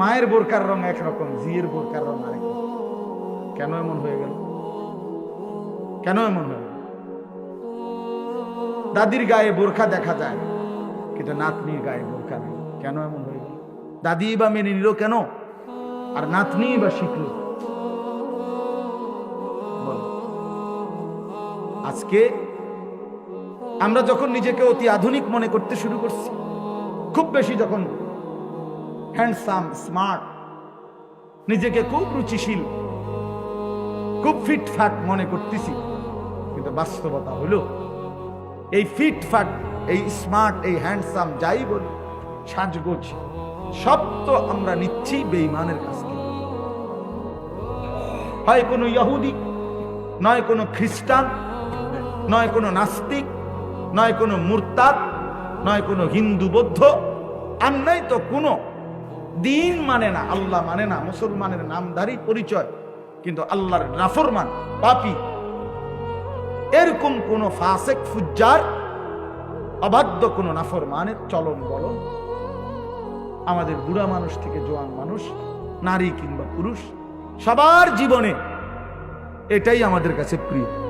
মায়ের বোরকার রং একরকম জিয়ের বোরকার রং আরেক কেন এমন হয়ে গেল? কেন এমন হয়ে দাদির গায়ে বোরখা দেখা যায়, কিন্তু নাতনির গায়ে বোরখা নেই। কেন এমন হয়ে গেল? দাদি বা মেনে নিল কেন? আর নাতনি বা শিখল? আজকে আমরা যখন নিজেকে অতি আধুনিক মনে করতে শুরু করছি, খুব বেশি যখন হ্যান্ডসাম স্মার্ট নিজেকে খুব রুচিশীল, খুব ফিট ফিটফাট মনে করতেছি। কিন্তু বাস্তবতা হলো, এই ফিট ফিটফাট এই স্মার্ট এই হ্যান্ডসাম যাই বলি, সাজগোজ, সব তো আমরা নিচ্ছি বেঈমানের কাছ থেকে। হয় কোনো ইহুদি, নয় কোনো খ্রিস্টান, নয় কোনো নাস্তিক, নয় কোনো মুরতাদ, নয় কোনো হিন্দু বৌদ্ধ, আর নয় তো কোনো দিন মানে না, আল্লাহ মানে না, মুসলমানের নামধারী পরিচয়। কিন্তু আল্লাহর নাফরমান, পাপি। এরকম কোন ফাসেক, ফুজ্জার, অবাধ্য কোন নাফর নাফরমানের চলন বলন। আমাদের বুড়া মানুষ থেকে জোয়ান মানুষ, নারী কিংবা পুরুষ, সবার জীবনে এটাই আমাদের কাছে প্রিয়।